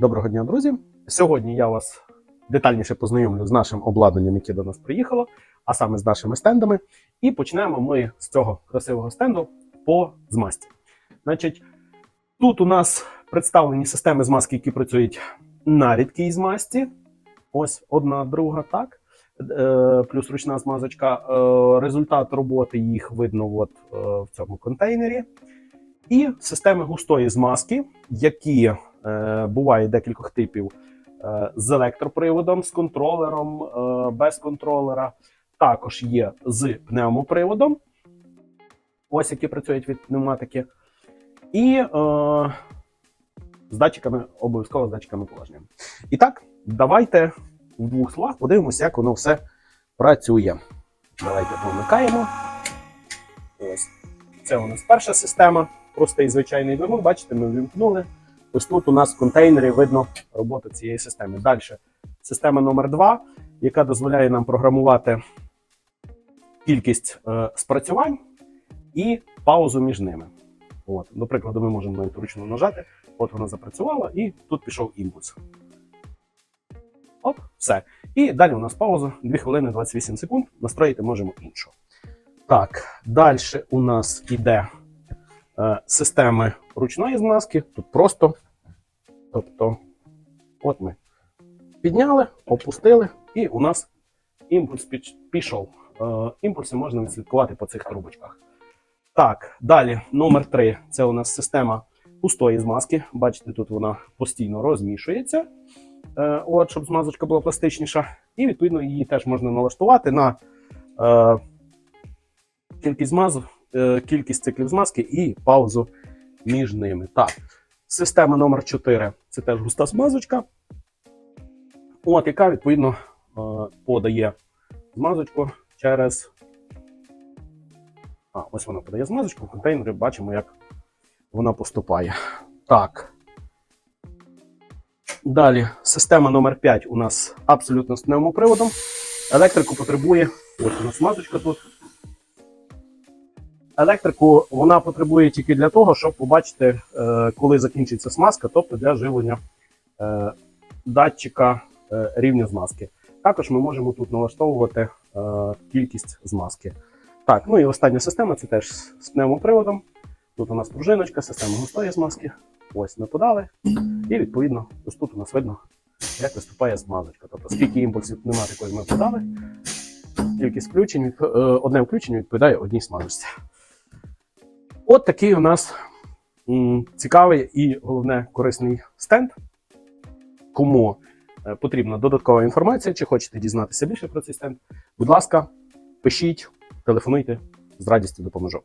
Доброго дня, друзі! Сьогодні я вас детальніше познайомлю з нашим обладнанням, яке до нас приїхало, а саме з нашими стендами. І почнемо ми з цього красивого стенду по змазці. Значить, тут у нас представлені системи змазки, які працюють на рідкій змазці. Ось одна, друга, так. Е, плюс ручна змазочка. Е, результат роботи їх видно от, е, в цьому контейнері. І системи густої змазки, які буває декількох типів е, з електроприводом, з контролером, е, без контролера. Також є з пневмоприводом, ось які працюють від пневматики. І е, з датчиками, обов'язково з датчиками положення. І так, давайте в двох словах подивимося, як воно все працює. Давайте помикаємо. Ось. Це у нас перша система, простий звичайний вимог. Бачите, ми ввімкнули. Ось тут у нас в контейнері видно роботу цієї системи. Далі система номер 2 яка дозволяє нам програмувати кількість е, спрацювань і паузу між ними. От, До прикладу, ми можемо навіть ручно нажати. От вона запрацювала, і тут пішов імпульс. Оп, все. І далі у нас пауза 2 хвилини 28 секунд. Настроїти можемо іншу. Так, далі у нас іде е, системи ручної змазки. Тут просто. Тобто, от ми підняли, опустили, і у нас імпульс пішов. Е, імпульси можна відслідкувати по цих трубочках. Так, далі, номер 3 це у нас система пустої змазки. Бачите, тут вона постійно розмішується. Е, от, щоб змазочка була пластичніша. І відповідно її теж можна налаштувати на е, кількість змазу, е, кількість циклів змазки і паузу між ними. Так, система номер 4 це теж густа змазочка. От, яка відповідно е, подає змазочку через. А, ось вона подає змазочку, в контейнері бачимо, як вона поступає. Так. Далі система номер 5 у нас абсолютно з пневмоприводом. Електрику потребує. Ось у нас смазочка тут. Електрику вона потребує тільки для того, щоб побачити, е, коли закінчиться смазка, тобто для живлення е, датчика е, рівня змазки. Також ми можемо тут налаштовувати кількість змазки. Так, ну і остання система це теж з пневмоприводом. Тут у нас пружиночка, система густої змазки. Ось ми подали. І відповідно, ось тут у нас видно, як виступає змазочка. Тобто, скільки імпульсів пневматикою ми подали, кількість включень, одне включення відповідає одній смазочці. От такий у нас цікавий і головне корисний стенд. Кому е, потрібна додаткова інформація, чи хочете дізнатися більше про цей стенд, будь ласка, пишіть, телефонуйте, з радістю допоможу.